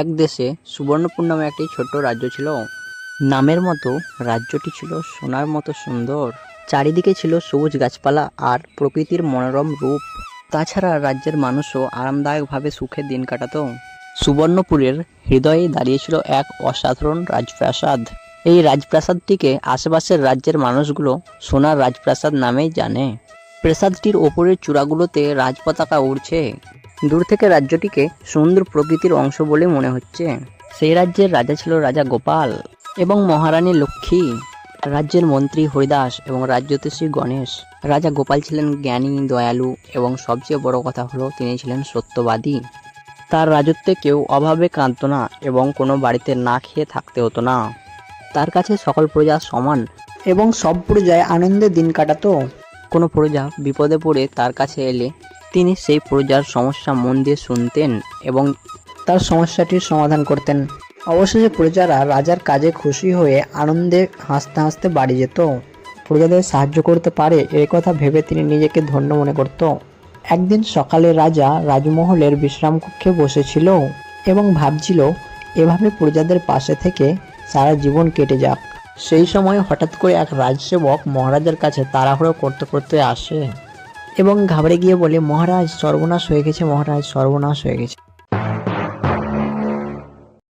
এক দেশে সুবর্ণপুর নামে একটি ছোট্ট রাজ্য ছিল। নামের মতো রাজ্যটি ছিল সোনার মতো সুন্দর। চারিদিকে ছিল সবুজ গাছপালা আর প্রকৃতির মনোরম রূপ। তাছাড়া রাজ্যের মানুষও আরামদায়কভাবে সুখে দিন কাটাত। সুবর্ণপুরের হৃদয়ে দাঁড়িয়েছিল এক অসাধারণ রাজপ্রাসাদ। এই রাজপ্রাসাদটিকে আশেপাশের রাজ্যের মানুষগুলো সোনার রাজপ্রাসাদ নামেই জানে। প্রাসাদটির ওপরের চূড়াগুলোতে রাজপতাকা উড়ছে। দূর থেকে রাজ্যটিকে সুন্দর প্রকৃতির অংশ বলে মনে হচ্ছে। সেই রাজ্যের রাজা ছিল রাজা গোপাল এবং মহারানী লক্ষ্মী। রাজ্যের মন্ত্রী হরিদাস এবং রাজ্যতী গণেশ। রাজা গোপাল ছিলেন জ্ঞানী, দয়ালু এবং সবচেয়ে বড় কথা হলো তিনি ছিলেন সত্যবাদী। তার রাজত্বে কেউ অভাবে কাঁদতো না এবং কোনো বাড়িতে না খেয়ে থাকতে হতো না। তার কাছে সকল প্রজা সমান এবং সব প্রজায় আনন্দে দিন কাটাতো। কোনো প্রজা বিপদে পড়ে তার কাছে এলে তিনি সেই প্রজার সমস্যা মন দিয়ে শুনতেন এবং তার সমস্যাটির সমাধান করতেন। অবশেষে প্রজারা রাজার কাজে খুশি হয়ে আনন্দে হাসতে হাসতে বাড়ি যেত। প্রজাদের সাহায্য করতে পারে এই কথা ভেবে তিনি নিজেকে ধন্য মনে করত। একদিন সকালে রাজা রাজমহলের বিশ্রাম কক্ষে বসেছিল এবং ভাবছিল, এভাবে প্রজাদের পাশে থেকে সারা জীবন কেটে যাক। সেই সময় হঠাৎ করে এক রাজসেবক মহারাজের কাছে তাড়াহুড়ো করতে করতে আসে। এবং ঘাবড়ে গিয়ে বলে মহারাজ সর্বনাশ হয়ে গেছে মহারাজ সর্বনাশ হয়ে গেছে।